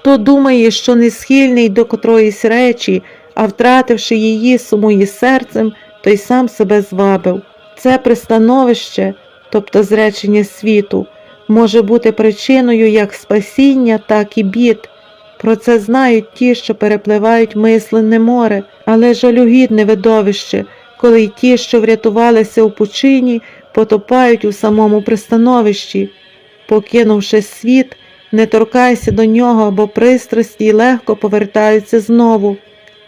Хто думає, що не схильний до котроїсь речі, а втративши її, сумує серцем, той сам себе звабив. Це пристановище, тобто зречення світу, може бути причиною як спасіння, так і бід. Про це знають ті, що перепливають мисленне море, але жалюгідне видовище, коли й ті, що врятувалися у пучині, потопають у самому пристановищі. Покинувши світ, не торкайся до нього, бо пристрасті легко повертаються знову.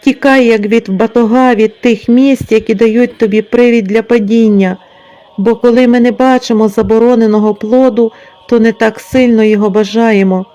Тікай, як від батога, від тих місць, які дають тобі привід для падіння, бо коли ми не бачимо забороненого плоду, то не так сильно його бажаємо.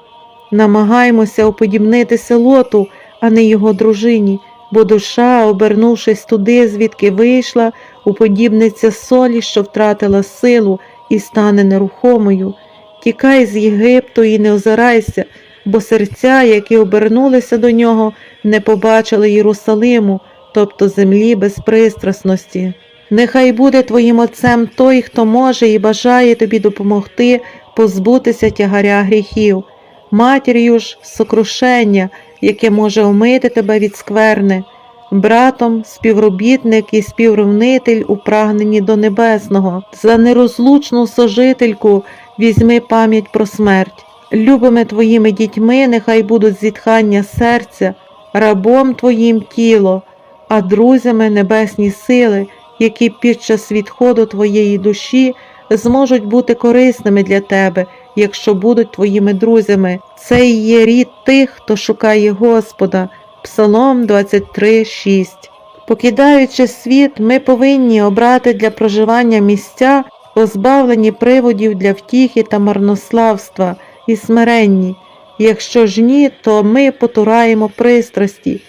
Намагаємося уподібнитися лоту, а не його дружині, бо душа, обернувшись туди, звідки вийшла, уподібниться солі, що втратила силу і стане нерухомою. Тікай з Єгипту і не озирайся, бо серця, які обернулися до нього, не побачили Єрусалиму, тобто землі безпристрасності. Нехай буде твоїм отцем той, хто може і бажає тобі допомогти позбутися тягаря гріхів, матір'ю ж сокрушення, яке може омити тебе від скверни, братом співробітник і співрівнитель у прагненні до небесного, за нерозлучну сожительку візьми пам'ять про смерть. Любими твоїми дітьми нехай будуть зітхання серця, рабом твоїм тіло, а друзями небесні сили, які під час відходу твоєї душі зможуть бути корисними для тебе, якщо будуть твоїми друзями. Це і є рід тих, хто шукає Господа. Псалом 23:6. Покидаючи світ, ми повинні обрати для проживання місця, позбавлені приводів для втіхи та марнославства і смиренні. Якщо ж ні, то ми потураємо пристрасті.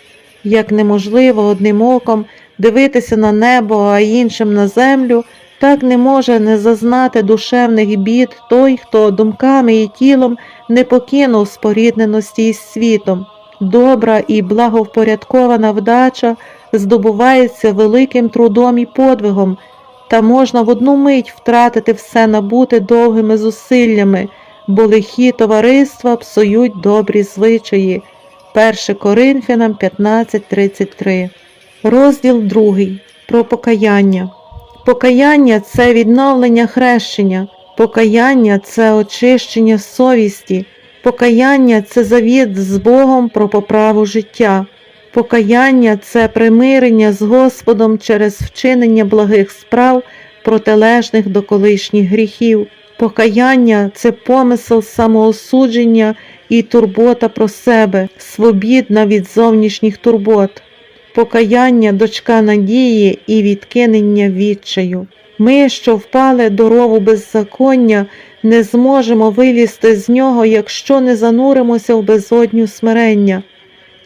Як неможливо одним оком дивитися на небо, а іншим на землю, так не може не зазнати душевних бід той, хто думками і тілом не покинув спорідненості із світом. Добра і благовпорядкована вдача здобувається великим трудом і подвигом, та можна в одну мить втратити все набуте довгими зусиллями, бо лихі товариства псують добрі звичаї. 1 Коринфянам 15.33 Розділ 2. Про покаяння. Покаяння це відновлення хрещення, покаяння це очищення совісті, покаяння це завіт з Богом про поправу життя, покаяння це примирення з Господом через вчинення благих справ, протилежних до колишніх гріхів. Покаяння це помисел самоосудження і турбота про себе, свобідна від зовнішніх турбот покаяння дочка надії і відкинення відчаю. Ми, що впали до рову беззаконня, не зможемо вилізти з нього, якщо не зануримося в безодню смирення.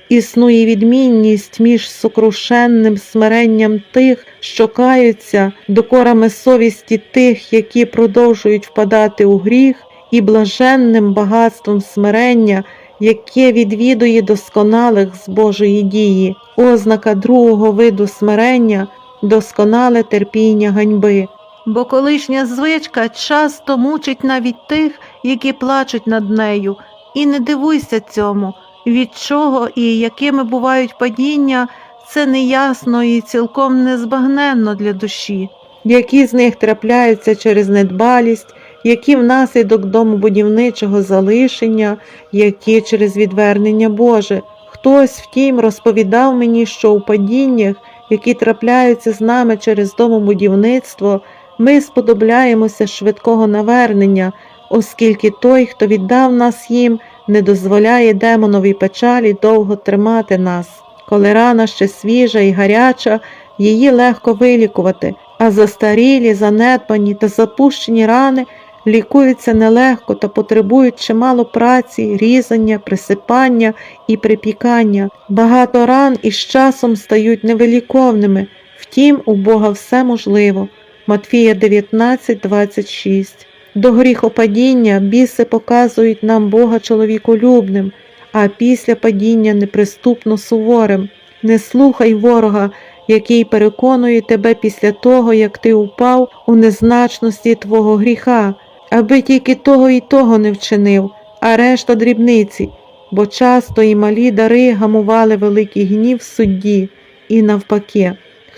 Існує відмінність між сокрушенним смиренням тих, що каються, докорами совісті тих, які продовжують впадати у гріх, і блаженним багатством смирення, яке відвідує досконалих з Божої дії, ознака другого виду смирення, досконале терпіння ганьби. Бо колишня звичка часто мучить навіть тих, які плачуть над нею, і не дивуйся цьому, від чого і якими бувають падіння, це неясно і цілком незбагненно для душі. Які з них трапляються через недбалість, які внаслідок домобудівничого залишення, які через відвернення Боже. Хтось, втім, розповідав мені, що у падіннях, які трапляються з нами через домобудівництво, ми сподобляємося швидкого навернення, оскільки той, хто віддав нас їм, не дозволяє демоновій печалі довго тримати нас. Коли рана ще свіжа і гаряча, її легко вилікувати, а застарілі, занедбані та запущені рани лікуються нелегко та потребують чимало праці, різання, присипання і припікання. Багато ран із часом стають невиліковними, втім, у Бога все можливо. Матфія 19:26 До гріхопадіння біси показують нам Бога чоловіколюбним, а після падіння неприступно суворим. Не слухай ворога, який переконує тебе після того, як ти упав у незначності твого гріха, аби тільки того і того не вчинив, а решта дрібниці. бо часто і малі дари гамували великий гнів судді, і навпаки,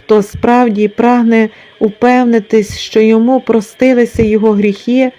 хто справді прагне упевнитись, що йому простилися його гріхи,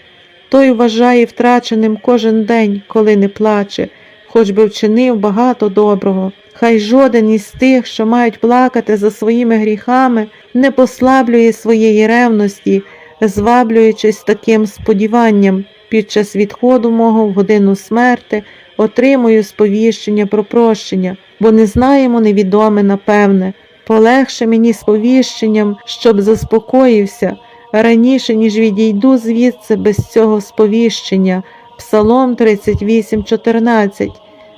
той вважає втраченим кожен день, коли не плаче, хоч би вчинив багато доброго. Хай жоден із тих, що мають плакати за своїми гріхами, не послаблює своєї ревності, зваблюючись таким сподіванням, під час відходу мого в годину смерти отримую сповіщення про прощення, бо не знаємо невідоме напевне. Полегше мені сповіщенням, щоб заспокоївся, раніше, ніж відійду звідси без цього сповіщення. Псалом 38,14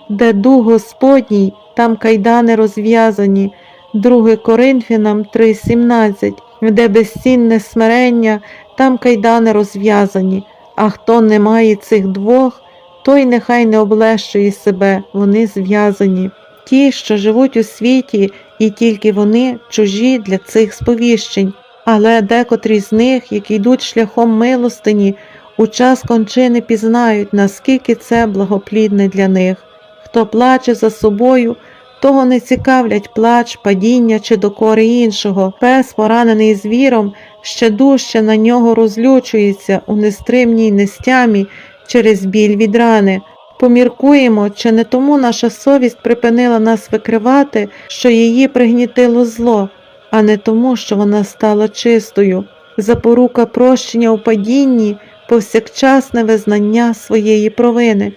Де дух Господній, там кайдани розв'язані, 2 Коринфянам 3,17 Де безцінне смирення, там кайдани розв'язані, а хто не має цих двох, той нехай не облещує себе, вони зв'язані. Ті, що живуть у світі, і тільки вони чужі для цих сповіщень, але декотрі з них, які йдуть шляхом милостині, у час кончини пізнають, наскільки це благоплідне для них. Хто плаче за собою, того не цікавлять плач, падіння чи докори іншого. Пес, поранений звіром, ще дужче на нього розлючується у нестримній нестямі через біль від рани. Поміркуємо, чи не тому наша совість припинила нас викривати, що її пригнітило зло, а не тому, що вона стала чистою. Запорука прощення у падінні, повсякчасне визнання своєї провини.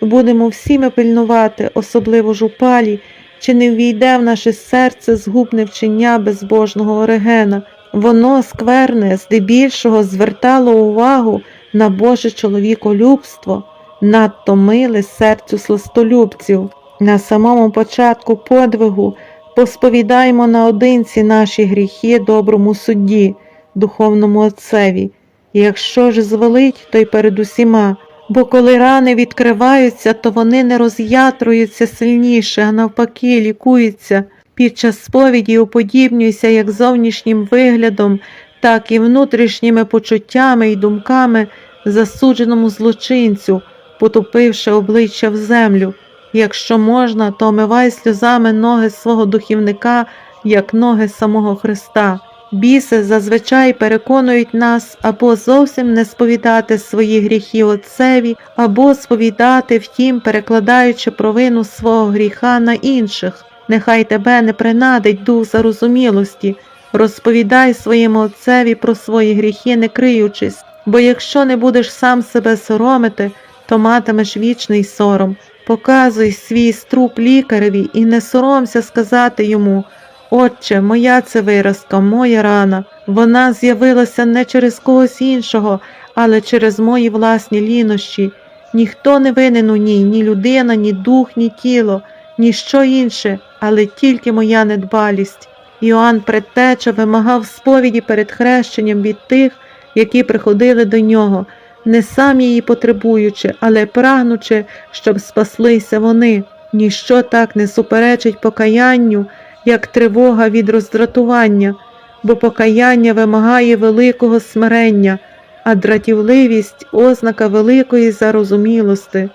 Будемо всі ми пильнувати, особливо ж у палі, чи не ввійде в наше серце згубне вчення безбожного Орегена. Воно скверне, здебільшого звертало увагу на Боже чоловіколюбство, надто миле серцю сластолюбців. На самому початку подвигу посповідаємо наодинці наші гріхи доброму судді, духовному отцеві. Якщо ж звелить, то й перед усіма, бо коли рани відкриваються, то вони не роз'ятруються сильніше, а навпаки, лікуються. Під час сповіді уподібнюйся як зовнішнім виглядом, так і внутрішніми почуттями і думками засудженому злочинцю, потупивши обличчя в землю. Якщо можна, то омивай сльозами ноги свого духівника, як ноги самого Христа. Біси зазвичай переконують нас або зовсім не сповідати свої гріхи Отцеві, або сповідати, втім, перекладаючи провину свого гріха на інших. Нехай тебе не принадить дух зарозумілості, розповідай своєму Отцеві про свої гріхи, не криючись, бо якщо не будеш сам себе соромити, то матимеш вічний сором. Показуй свій струп лікареві і не соромся сказати йому Отче, моя це виразка, моя рана. Вона з'явилася не через когось іншого, але через мої власні лінощі. Ніхто не винен у ній, ні людина, ні дух, ні тіло, ні що інше, але тільки моя недбалість. Іоанн Предтеча вимагав сповіді перед хрещенням від тих, які приходили до нього, не сам її потребуючи, але прагнучи, щоб спаслися вони. Ніщо так не суперечить покаянню, як тривога від роздратування, бо покаяння вимагає великого смирення, а дратівливість ознака великої зарозумілости.